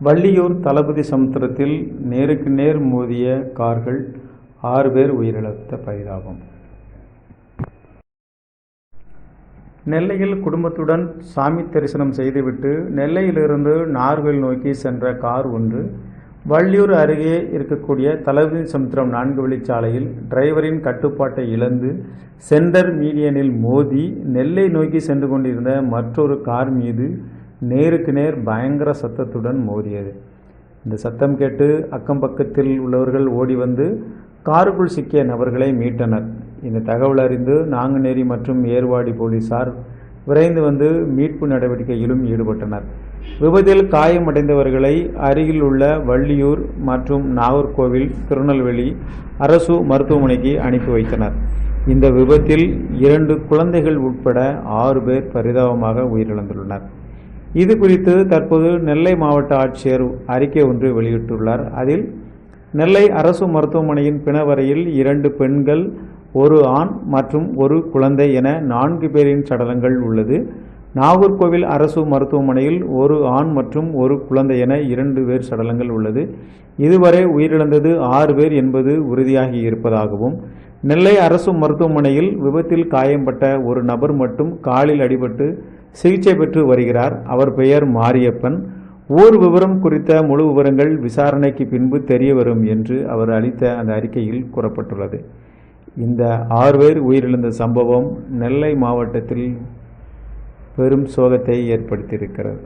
வள்ளியூர் தளபதி சமுத்திரத்தில் நேருக்கு நேர் மோதிய கார்கள் ஆறு பேர் உயிரிழந்த பரிதாபம் நெல்லையில் குடும்பத்துடன் சாமி தரிசனம் செய்துவிட்டு நெல்லையிலிருந்து நார்கோயில் நோக்கி சென்ற கார் ஒன்று வள்ளியூர் அருகே இருக்கக்கூடிய தளபதி சமுத்திரம் நான்கு வழிச்சாலையில் டிரைவரின் கட்டுப்பாட்டை இழந்து சென்டர் மீடியனில் மோதி நெல்லை நோக்கி சென்று கொண்டிருந்த மற்றொரு கார் மீது நேருக்கு நேர் பயங்கர சத்தத்துடன் மோதியது. இந்த சத்தம் கேட்டு அக்கம் பக்கத்தில் உள்ளவர்கள் ஓடி வந்து காருக்குள் சிக்கிய நபர்களை மீட்டனர். இந்த தகவல் அறிந்து நாங்குநேரி மற்றும் ஏர்வாடி போலீசார் விரைந்து வந்து மீட்பு நடவடிக்கையிலும் ஈடுபட்டனர். விபத்தில் காயமடைந்தவர்களை அருகில் உள்ள வள்ளியூர் மற்றும் நாகர்கோவில் திருநெல்வேலி அரசு மருத்துவமனைக்கு அனுப்பி வைத்தனர். இந்த விபத்தில் இரண்டு குழந்தைகள் உட்பட ஆறு பேர் பரிதாபமாக உயிரிழந்துள்ளனர். இது குறித்து தற்போது நெல்லை மாவட்ட ஆட்சியர் அறிக்கை ஒன்று வெளியிட்டுள்ளார். அதில் நெல்லை அரசு மருத்துவமனையின் பிணவரையில் இரண்டு பெண்கள் ஒரு ஆண் மற்றும் ஒரு குழந்தை என நான்கு பேரின் சடலங்கள் உள்ளது. நாகர்கோவில் அரசு மருத்துவமனையில் ஒரு ஆண் மற்றும் ஒரு குழந்தை என இரண்டு பேர் சடலங்கள் உள்ளது. இதுவரை உயிரிழந்தது ஆறு பேர் என்பது உறுதியாகி இருப்பதாகவும் நெல்லை அரசு மருத்துவமனையில் விபத்தில் காயம்பட்ட ஒரு நபர் மட்டும் காலில் அடிபட்டு சிகிச்சை பெற்று வருகிறார். அவர் பெயர் மாரியப்பன். ஊர் விவரம் குறித்த முழு விவரங்கள் விசாரணைக்கு பின்பு தெரிய வரும் என்று அவர் அளித்த அந்த அறிக்கையில் கூறப்பட்டுள்ளது. இந்த ஆறு பேர் உயிரிழந்த சம்பவம் நெல்லை மாவட்டத்தில் பெரும் சோகத்தை ஏற்படுத்தியிருக்கிறது.